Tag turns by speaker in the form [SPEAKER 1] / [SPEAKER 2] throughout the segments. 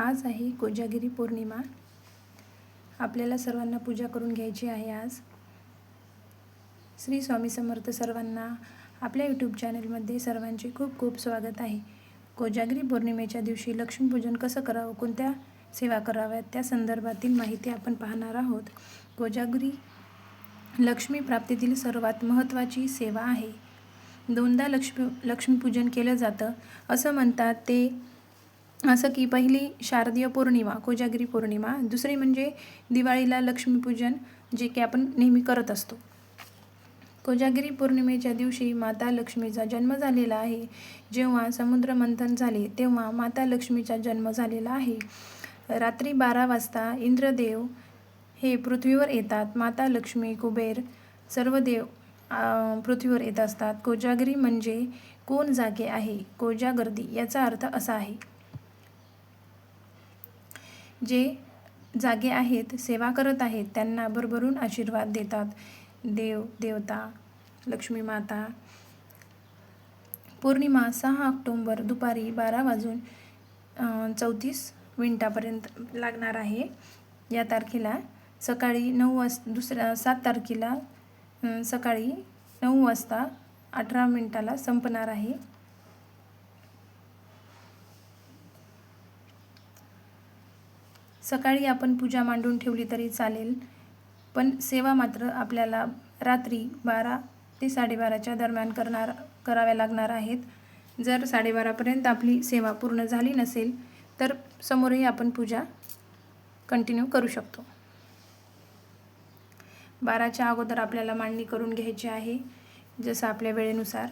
[SPEAKER 1] आज आहे कोजागिरी पौर्णिमा. आपल्याला सर्वांना पूजा करून घ्यायची आहे आज. श्री स्वामी समर्थ सर्वांना आपल्या यूट्यूब चॅनलमध्ये सर्वांचे खूप खूप स्वागत आहे. कोजागिरी पौर्णिमेच्या दिवशी लक्ष्मीपूजन कसं करावं कोणत्या सेवा कराव्यात त्या संदर्भातील माहिती आपण पाहणार आहोत. कोजागिरी लक्ष्मी प्राप्तीतील सर्वात महत्त्वाची सेवा आहे. दोनदा लक्ष्मी लक्ष्मीपूजन केलं जातं असं म्हणतात ते असं की पहिली शारदीय पौर्णिमा कोजागिरी पौर्णिमा दुसरी म्हणजे दिवाळीला लक्ष्मीपूजन जे की आपण नेहमी करत असतो. कोजागिरी पौर्णिमेच्या दिवशी माता लक्ष्मीचा जन्म झालेला आहे. जेव्हा समुद्र मंथन झाले तेव्हा माता लक्ष्मीचा जन्म झालेला आहे. रात्री बारा वाजता इंद्रदेव हे पृथ्वीवर येतात. माता लक्ष्मी कुबेर सर्व देव पृथ्वीवर येत असतात. कोजागिरी म्हणजे कोण जागे आहे? कोजागर्दी याचा अर्थ असा आहे. जे जागे आहेत सेवा करत आहेत त्यांना भरभरून आशीर्वाद देतात. देव देवता लक्ष्मी माता. पौर्णिमा सहा ऑक्टोंबर दुपारी बारा वाजून चौतीस मिनटापर्यंत लागणार आहे. या तारखेला सकाळी नऊ वाज दुसऱ्या सात तारखेला सकाळी नऊ वाजता अठरा मिनटाला संपणार आहे. सकाळी आपण पूजा मांडून ठेवली तरी चालेल. पण सेवा मात्र आपल्याला रात्री बारा ते साडेबाराच्या दरम्यान करणार कराव्या लागणार आहेत. जर साडेबारापर्यंत आपली सेवा पूर्ण झाली नसेल तर समोरही आपण पूजा कंटिन्यू करू शकतो. बाराच्या अगोदर आपल्याला मांडणी करून घ्यायची आहे जसं आपल्या वेळेनुसार.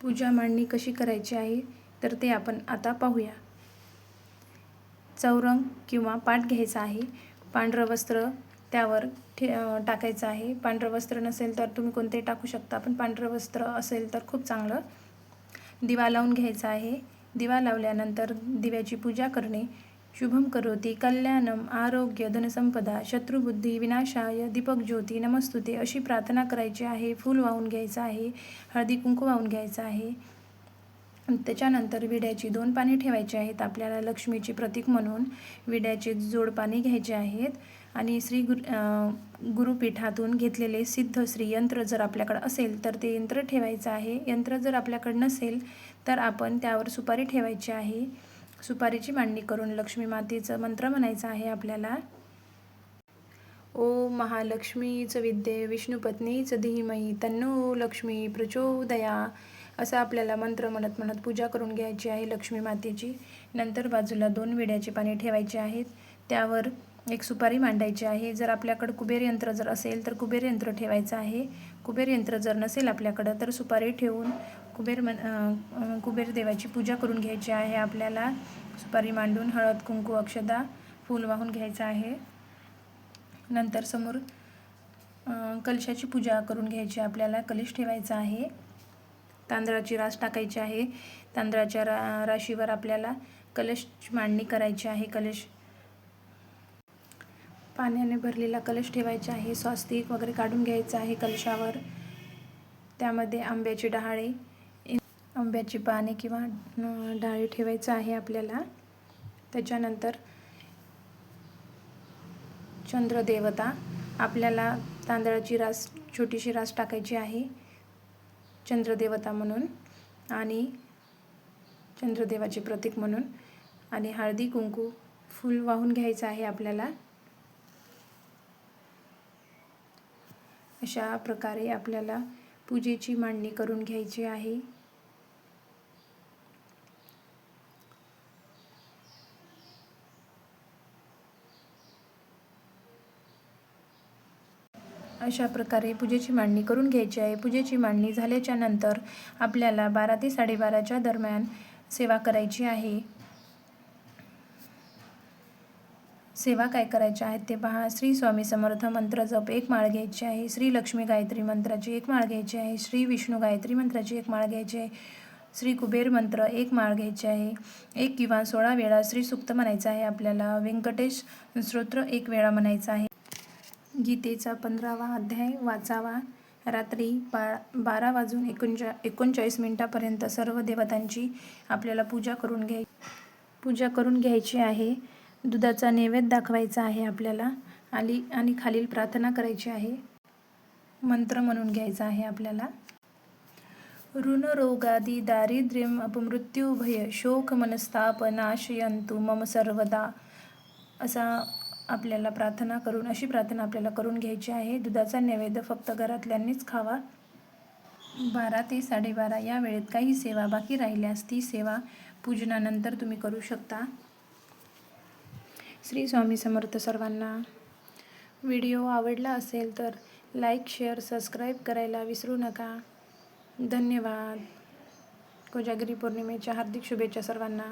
[SPEAKER 1] पूजा मांडणी कशी करायची आहे तर ते आपण आता पाहूया. चौरंग किंवा पाट घ्यायचा आहे. पांढरं वस्त्र त्यावर ठे टाकायचं आहे. पांढरं वस्त्र नसेल तर तुम्ही कोणतेही टाकू शकता पण पांढरं वस्त्र असेल तर खूप चांगलं. दिवा लावून घ्यायचा आहे. दिवा लावल्यानंतर दिव्याची पूजा करणे शुभम करोती कल्याणम आरोग्य धनसंपदा शत्रुबुद्धी विनाशाय दीपक ज्योती नमस्तुते अशी प्रार्थना करायची आहे. फूल वाहून घ्यायचं आहे. हळदी कुंकू वाहून घ्यायचं आहे. त्याच्यानंतर विड्याची दोन पाने ठेवायची आहेत. आपल्याला लक्ष्मीची प्रतीक म्हणून विड्याचे जोड पाने घ्यायचे आहेत. आणि श्री गुरु गुरुपीठातून घेतलेले सिद्ध श्री यंत्र जर आपल्याकडं असेल तर ते यंत्र ठेवायचं आहे. यंत्र जर आपल्याकडं नसेल तर आपण त्यावर सुपारी ठेवायची आहे. सुपारीची मांडणी करून लक्ष्मी मातेचं मंत्र म्हणायचं आहे आपल्याला. ओ महालक्ष्मीच विद्ये विष्णुपत्नीच धीमही तन्नो लक्ष्मी प्रचोदया. असं आपल्याला मंत्र म्हणत म्हणत पूजा करून घ्यायची आहे लक्ष्मी मातेची. नंतर बाजूला दोन विड्याची पाने ठेवायची आहेत. त्यावर एक सुपारी मांडायची आहे. जर आपल्याकडं कुबेर यंत्र जर असेल तर कुबेर यंत्र ठेवायचं आहे. कुबेर यंत्र जर नसेल आपल्याकडं तर सुपारी ठेवून कुबेर मन कुबेर देवाची पूजा करून घ्यायची आहे आपल्याला. सुपारी मांडून हळद कुंकू अक्षदा फूल वाहून घ्यायचं आहे. नंतर समोर कलशाची पूजा करून घ्यायची आपल्याला कलश ठेवायचा आहे. तांदळाची रास टाकायची आहे. तांदळाच्या रा राशीवर आपल्याला कलश मांडणी करायची आहे. कलश पाण्याने भरलेला कलश ठेवायचा आहे. स्वास्तिक वगैरे काढून घ्यायचं आहे कलशावर. त्यामध्ये आंब्याची डहाळे आंब्याची पाने किंवा डाळी ठेवायचं आहे आपल्याला. त्याच्यानंतर चंद्रदेवता आपल्याला तांदळाची रास छोटीशी रास टाकायची आहे. चंद्रदेवता म्हणून आणि चंद्रदेवाचे प्रतीक म्हणून आणि हळदी कुंकू फूल वाहून घ्यायचं आहे आपल्याला. अशा प्रकारे आपल्याला पूजेची मांडणी करून घ्यायची आहे. अशा प्रकारे पूजेची मांडणी करून घ्यायची आहे. पूजेची मांडणी झाल्याच्यानंतर आपल्याला बारा ते साडेबाराच्या दरम्यान सेवा करायची आहे. सेवा काय करायच्या आहेत ते पहा. श्री स्वामी समर्थ मंत्र जप एक माळ घ्यायची आहे. श्री लक्ष्मी गायत्री मंत्राची एक माळ घ्यायची आहे. श्री विष्णू गायत्री मंत्राची एक माळ घ्यायची आहे. श्री कुबेर मंत्र एक माळ घ्यायची आहे. एक किंवा सोळा वेळा श्री सुक्त म्हणायचं आहे. आपल्याला व्यंकटेश स्तोत्र एक वेळा म्हणायचं आहे. गीतेचा पंधरावा अध्याय वाचावा. रात्री बा बारा वाजून एकोणचा एकोणचाळीस मिनटापर्यंत सर्व देवतांची आपल्याला पूजा करून घ्याय पूजा करून घ्यायची आहे. दुधाचा नैवेद्य दाखवायचा आहे आपल्याला. आली आणि खालील प्रार्थना करायची आहे. मंत्र म्हणून घ्यायचा आहे आपल्याला. ऋणरोगादी दारिद्र्यम अपमृत्यू भय शोक मनस्ताप नाशयंतु मम सर्वदा. असा आपल्याला प्रार्थना करून अशी प्रार्थना आपल्याला करून घ्यायची आहे. दुधाचा नैवेद्य फक्त घरातल्यांनीच खावा. बारा ते साडेबारा या वेळेत काही सेवा बाकी राहिल्यास ती सेवा पूजनानंतर तुम्ही करू शकता. श्री स्वामी समर्थ सर्वांना व्हिडिओ आवडला असेल तर लाईक शेअर सबस्क्राईब करायला विसरू नका. धन्यवाद. कोजागिरी पौर्णिमेच्या हार्दिक शुभेच्छा सर्वांना.